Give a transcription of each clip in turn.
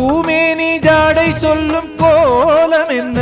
பூமேனி ஜாடை சொல்லும் கோலம் என்ன?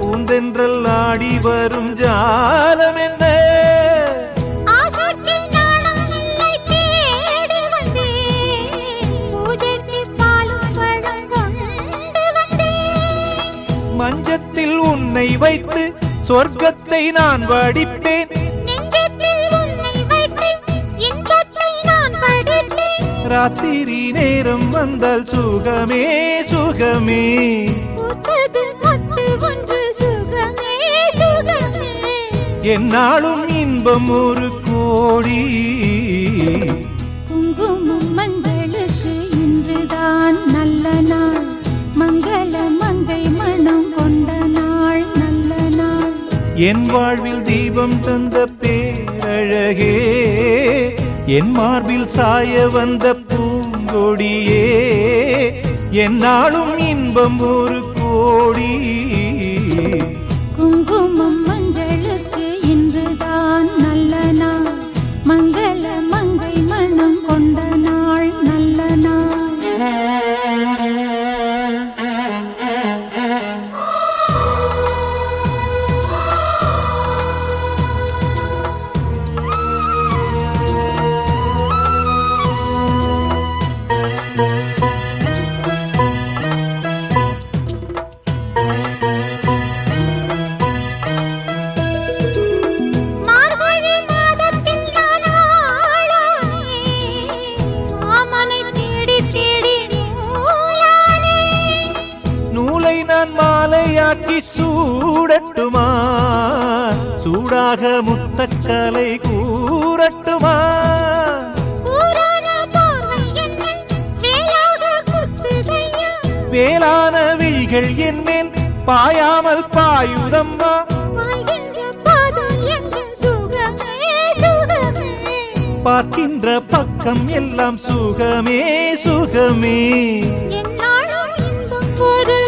பூந்தென்றல் ஆடி வரும் ஜாலம் என்ன? மஞ்சத்தில் உன்னை வைத்து சொர்க்கத்தை நான் வடிப்பேன். ராத்திரி நேரம் வந்தால் சுகமே சுகமே. என்னாலும் இன்பம் ஒரு கோடி. குங்குமம் மங்களுக்கு இன்றுதான் நல்ல நாள். மங்கள மங்கை மனம் கொண்ட நாள் நல்ல நாள். என் வாழ்வில் தீபம் தந்த பேரழகே. என் மார்பில் சாய வந்த பூங்கொடியே என்னாலும் இன்பம் ஒரு கோடி. சூடட்டுமா? சூடாக முத்தக்கலை கூறட்டுமா? வேளான விழிகள் என்மேல் பாயாமல் பாயுதம்மா. பார்க்கின்ற பக்கம் எல்லாம் சுகமே சுகமே. என்னாலும் இன்பம் ஒரு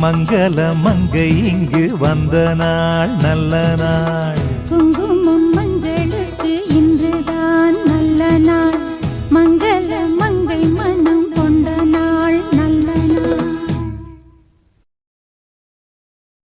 மங்கள மங்கை இங்கு வந்த நாள் நல்ல நாள். குங்கும